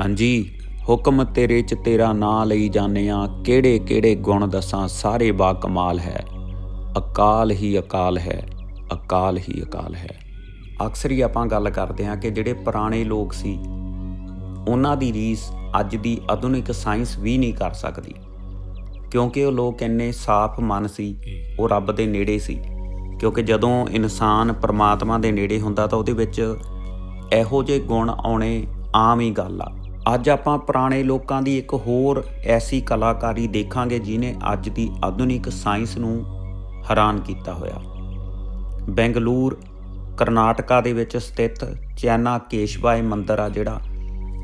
ਹਾਂਜੀ, ਹੁਕਮ ਤੇਰੇ ਚ ਤੇਰਾ ਨਾਂ ਲਈ ਜਾਣੇ ਆ ਕਿਹੜੇ ਕਿਹੜੇ ਗੁਣ ਦੱਸਾਂ, ਸਾਰੇ ਬਾ ਕਮਾਲ ਹੈ। ਅਕਾਲ ਹੀ ਅਕਾਲ ਹੈ, ਅਕਾਲ ਹੀ ਅਕਾਲ ਹੈ। ਅਕਸਰ ਹੀ ਆਪਾਂ ਗੱਲ ਕਰਦੇ ਹਾਂ ਕਿ ਜਿਹੜੇ ਪੁਰਾਣੇ ਲੋਕ ਸੀ, ਉਹਨਾਂ ਦੀ ਰੀਸ ਅੱਜ ਦੀ ਆਧੁਨਿਕ ਸਾਇੰਸ ਵੀ ਨਹੀਂ ਕਰ ਸਕਦੀ। ਕਿਉਂਕਿ ਉਹ ਲੋਕ ਇੰਨੇ ਸਾਫ਼ ਮਨ ਸੀ, ਉਹ ਰੱਬ ਦੇ ਨੇੜੇ ਸੀ। ਕਿਉਂਕਿ ਜਦੋਂ ਇਨਸਾਨ ਪਰਮਾਤਮਾ ਦੇ ਨੇੜੇ ਹੁੰਦਾ ਤਾਂ ਉਹਦੇ ਵਿੱਚ ਇਹੋ ਜਿਹੇ ਗੁਣ ਆਉਣੇ ਆਮ ਹੀ ਗੱਲ ਆ। ਅੱਜ ਆਪਾਂ ਪੁਰਾਣੇ ਲੋਕਾਂ ਦੀ ਇੱਕ ਹੋਰ ਐਸੀ ਕਲਾਕਾਰੀ ਦੇਖਾਂਗੇ ਜਿਨੇ ਅੱਜ ਦੀ ਆਧੁਨਿਕ ਸਾਇੰਸ ਨੂੰ ਹੈਰਾਨ ਕੀਤਾ ਹੋਇਆ। ਬੈਂਗਲੂਰ, ਕਰਨਾਟਕਾ ਦੇ ਵਿੱਚ ਸਥਿਤ ਚੈਨਾ ਕੇਸ਼ਵਾਏ ਮੰਦਿਰ ਆ ਜਿਹੜਾ।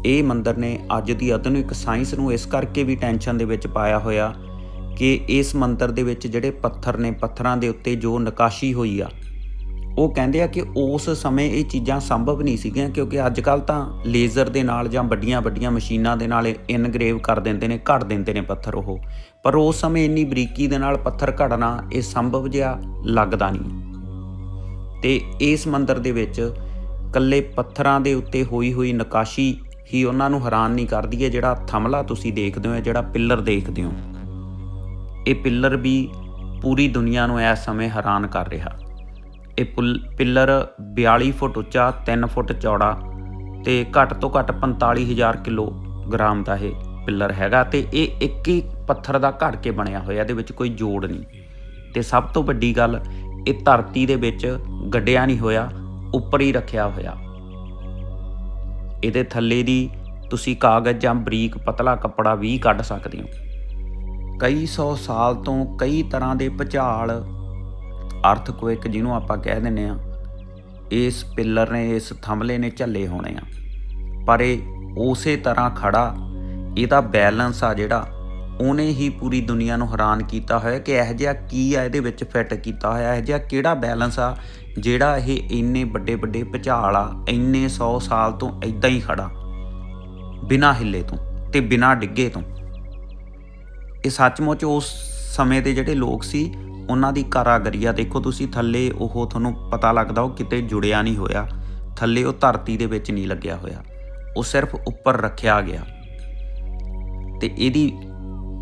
ਇਹ ਮੰਦਿਰ ਨੇ ਅੱਜ ਦੀ ਆਧੁਨਿਕ ਸਾਇੰਸ ਨੂੰ ਇਸ ਕਰਕੇ ਵੀ ਟੈਨਸ਼ਨ ਦੇ ਵਿੱਚ ਪਾਇਆ ਹੋਇਆ ਕਿ ਇਸ ਮੰਦਿਰ ਦੇ ਵਿੱਚ ਜਿਹੜੇ ਪੱਥਰ ਨੇ, ਪੱਥਰਾਂ ਦੇ ਉੱਤੇ ਜੋ ਨਕਾਸ਼ੀ ਹੋਈ ਆ ਉਹ ਕਹਿੰਦੇ ਆ ਕਿ ਉਸ ਸਮੇਂ ਇਹ ਚੀਜ਼ਾਂ ਸੰਭਵ ਨਹੀਂ ਸੀਗੀਆਂ ਕਿਉਂਕਿ ਅੱਜ ਕੱਲ ਤਾਂ ਲੇਜ਼ਰ ਦੇ ਨਾਲ ਜਾਂ ਵੱਡੀਆਂ ਵੱਡੀਆਂ ਮਸ਼ੀਨਾਂ ਦੇ ਨਾਲ ਇਨਗ੍ਰੇਵ ਕਰ ਦਿੰਦੇ ਨੇ, ਘੜ ਦਿੰਦੇ ਨੇ ਪੱਥਰ ਉਹ। ਪਰ ਉਸ ਸਮੇਂ ਇੰਨੀ ਬਰੀਕੀ ਦੇ ਨਾਲ ਪੱਥਰ ਘੜਨਾ ਇਹ ਸੰਭਵ ਜਿਹਾ ਲੱਗਦਾ ਨਹੀਂ। ਤੇ ਇਸ ਮੰਦਰ ਦੇ ਵਿੱਚ ਕੱਲੇ ਪੱਥਰਾਂ ਦੇ ਉੱਤੇ ਹੋਈ ਹੋਈ ਨਕਾਸ਼ੀ ਹੀ ਉਹਨਾਂ ਨੂੰ ਹੈਰਾਨ ਨਹੀਂ ਕਰਦੀ ਹੈ, ਜਿਹੜਾ ਥਮਲਾ ਤੁਸੀਂ ਦੇਖਦੇ ਹੋ ਜਿਹੜਾ ਪਿੱਲਰ ਦੇਖਦੇ ਹੋ। ਇਹ ਪਿੱਲਰ ਵੀ ਪੂਰੀ ਦੁਨੀਆ ਨੂੰ ਇਸ ਸਮੇਂ ਹੈਰਾਨ ਕਰ ਰਿਹਾ। ਇਹ ਪੁਲ- ਪਿੱਲਰ 42 ਫੁੱਟ ਉੱਚਾ 3 ਫੁੱਟ ਚੌੜਾ ਤੇ ਘੱਟ ਤੋਂ ਘੱਟ 45000 ਕਿਲੋਗ੍ਰਾਮ ਦਾ ਇਹ ਪਿੱਲਰ ਹੈਗਾ ਤੇ ਇਹ ਇੱਕ ਹੀ ਪੱਥਰ ਦਾ ਘੜ ਕੇ ਬਣਿਆ ਹੋਇਆ, ਇਹਦੇ ਵਿੱਚ ਕੋਈ ਜੋੜ ਨਹੀਂ। ਤੇ ਸਭ ਤੋਂ ਵੱਡੀ ਗੱਲ, ਇਹ ਧਰਤੀ ਦੇ ਵਿੱਚ ਗੱਡਿਆ ਨਹੀਂ ਹੋਇਆ, ਉੱਪਰ ਹੀ ਰੱਖਿਆ ਹੋਇਆ। ਇਹਦੇ ਥੱਲੇ ਦੀ ਤੁਸੀਂ ਕਾਗਜ਼ ਜਾਂ ਬਰੀਕ ਪਤਲਾ ਕੱਪੜਾ ਵੀ ਕੱਢ ਸਕਦੇ ਹੋ। ਕਈ ਸੌ ਸਾਲ ਤੋਂ ਕਈ ਤਰ੍ਹਾਂ ਦੇ ਭੁਚਾਲ ਅਰਥਕੁਇਕ ਜਿਹਨੂੰ ਆਪਾਂ ਕਹਿ ਦਿੰਨੇ ਆ ਇਸ ਪਿੱਲਰ ਨੇ, ਇਸ ਥੰਮਲੇ ਨੇ ਝੱਲੇ ਹੋਣੇ ਆ। ਪਰ ਇਹ ਉਸੇ ਤਰ੍ਹਾਂ ਖੜਾ, ਇਹਦਾ ਬੈਲੈਂਸ ਆ ਜਿਹੜਾ, ਉਹਨੇ ਹੀ ਪੂਰੀ ਦੁਨੀਆ ਨੂੰ ਹੈਰਾਨ ਕੀਤਾ ਹੋਇਆ ਕਿ ਇਹ ਜਿਹਾ ਕੀ ਆ, ਇਹਦੇ ਵਿੱਚ ਫਿੱਟ ਕੀਤਾ ਹੋਇਆ, ਇਹ ਜਿਹਾ ਕਿਹੜਾ ਬੈਲੈਂਸ ਆ, ਜਿਹੜਾ ਇਹ ਇੰਨੇ ਵੱਡੇ ਵੱਡੇ ਭੁਚਾਲ ਆ, ਇੰਨੇ 100 ਸਾਲ ਤੋਂ ਇਦਾਂ ਹੀ ਖੜਾ, ਬਿਨਾਂ ਹਿੱਲੇ ਤੋਂ ਤੇ ਬਿਨਾਂ ਡਿੱਗੇ ਤੋਂ। ਇਹ ਸੱਚਮੁੱਚ ਉਸ ਸਮੇਂ ਦੇ ਜਿਹੜੇ ਲੋਕ ਸੀ ਉਹਨਾਂ ਦੀ ਕਾਰਾਗਰੀ ਆ, ਦੇਖੋ ਤੁਸੀਂ ਥੱਲੇ ਉਹ ਤੁਹਾਨੂੰ ਪਤਾ ਲੱਗਦਾ ਉਹ ਕਿਤੇ ਜੁੜਿਆ ਨਹੀਂ ਹੋਇਆ। ਥੱਲੇ ਉਹ ਧਰਤੀ ਦੇ ਵਿੱਚ ਨਹੀਂ ਲੱਗਿਆ ਹੋਇਆ। ਉਹ ਸਿਰਫ ਉੱਪਰ ਰੱਖਿਆ ਗਿਆ। ਤੇ ਇਹਦੀ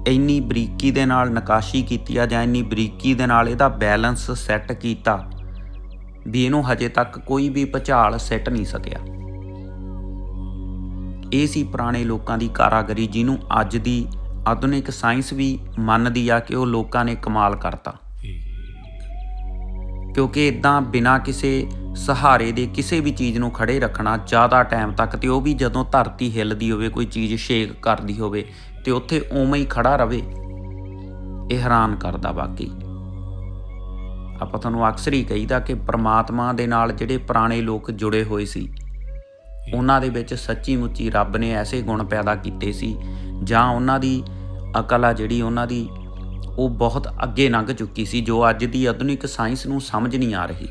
ਇੰਨੀ ਬਰੀਕੀ ਦੇ ਨਾਲ ਨਕਾਸ਼ੀ ਕੀਤੀ ਆ ਜਾਂ ਇੰਨੀ ਬਰੀਕੀ ਦੇ ਨਾਲ ਇਹਦਾ ਬੈਲੈਂਸ ਸੈੱਟ ਕੀਤਾ ਵੀ ਇਹਨੂੰ ਹਜੇ ਤੱਕ ਕੋਈ ਵੀ ਭੁਚਾਲ ਸੈੱਟ ਨਹੀਂ ਸਕਿਆ। ਇਹ ਸੀ ਪੁਰਾਣੇ ਲੋਕਾਂ ਦੀ ਕਾਰਾਗਰੀ, ਜਿਹਨੂੰ ਅੱਜ ਦੀ ਆਧੁਨਿਕ ਸਾਇੰਸ ਵੀ ਮੰਨਦੀ ਆ ਕਿ ਉਹ ਲੋਕਾਂ ਨੇ ਕਮਾਲ ਕਰਤਾ। ਕਿਉਂਕਿ ਇਦਾਂ ਬਿਨਾਂ ਕਿਸੇ ਸਹਾਰੇ ਦੇ ਕਿਸੇ ਵੀ ਚੀਜ਼ ਨੂੰ ਖੜੇ ਰੱਖਣਾ ਜ਼ਿਆਦਾ ਟਾਈਮ ਤੱਕ ਤੇ ਉਹ ਵੀ ਜਦੋਂ ਧਰਤੀ ਹਿੱਲਦੀ ਹੋਵੇ, ਕੋਈ ਚੀਜ਼ ਸ਼ੇਕ ਕਰਦੀ ਹੋਵੇ ਤੇ ਉੱਥੇ ਉਵੇਂ ਹੀ ਖੜਾ ਰਵੇ, ਇਹ ਹੈਰਾਨ ਕਰਦਾ ਬਾਕੀ ਆਪਾਂ ਤੁਹਾਨੂੰ ਅਕਸਰ ਹੀ ਕਹੀਦਾ ਕਿ ਪ੍ਰਮਾਤਮਾ ਦੇ ਨਾਲ ਜਿਹੜੇ ਪੁਰਾਣੇ ਲੋਕ ਜੁੜੇ ਹੋਏ ਸੀ, ਉਹਨਾਂ ਦੇ ਵਿੱਚ ਸੱਚੀ ਮੁੱਚੀ ਰੱਬ ਨੇ ਐਸੇ ਗੁਣ ਪੈਦਾ ਕੀਤੇ ਸੀ ਜਾਂ ਉਹਨਾਂ ਦੀ ਅਕਲ ਆ ਜਿਹੜੀ ਉਹਨਾਂ ਦੀ ਉਹ ਬਹੁਤ ਅੱਗੇ ਲੰਘ ਚੁੱਕੀ ਸੀ, ਜੋ ਅੱਜ ਦੀ ਆਧੁਨਿਕ ਸਾਇੰਸ ਨੂੰ ਸਮਝ ਨਹੀਂ ਆ ਰਹੀ।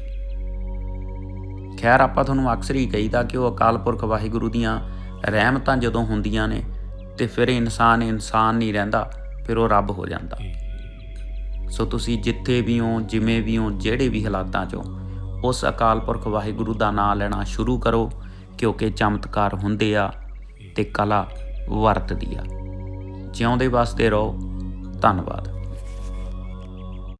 ਖੈਰ, ਆਪਾਂ ਤੁਹਾਨੂੰ ਅਕਸਰ ਹੀ ਕਹੀਦਾ ਕਿ ਉਹ ਅਕਾਲ ਪੁਰਖ ਵਾਹਿਗੁਰੂ ਦੀਆਂ ਰਹਿਮਤਾਂ ਜਦੋਂ ਹੁੰਦੀਆਂ ਨੇ, ਤੇ ਫਿਰ ਇਨਸਾਨ ਇਨਸਾਨ ਨਹੀਂ ਰਹਿੰਦਾ, ਫਿਰ ਉਹ ਰੱਬ ਹੋ ਜਾਂਦਾ। ਸੋ ਤੁਸੀਂ ਜਿੱਥੇ ਵੀ ਹੋ, ਜਿਵੇਂ ਵੀ ਹੋ, ਜਿਹੜੇ ਵੀ ਹਾਲਾਤਾਂ 'ਚ ਉਸ ਅਕਾਲ ਪੁਰਖ ਵਾਹਿਗੁਰੂ ਦਾ ਨਾਮ ਲੈਣਾ ਸ਼ੁਰੂ ਕਰੋ, ਕਿਉਂਕਿ ਚਮਤਕਾਰ ਹੁੰਦੇ ਆ ਤੇ ਕਲਾ ਵਰਤਦੀ ਆ। ਜਿਉਂਦੇ ਵਾਸਤੇ ਰਹੋ। ਧੰਨਵਾਦ।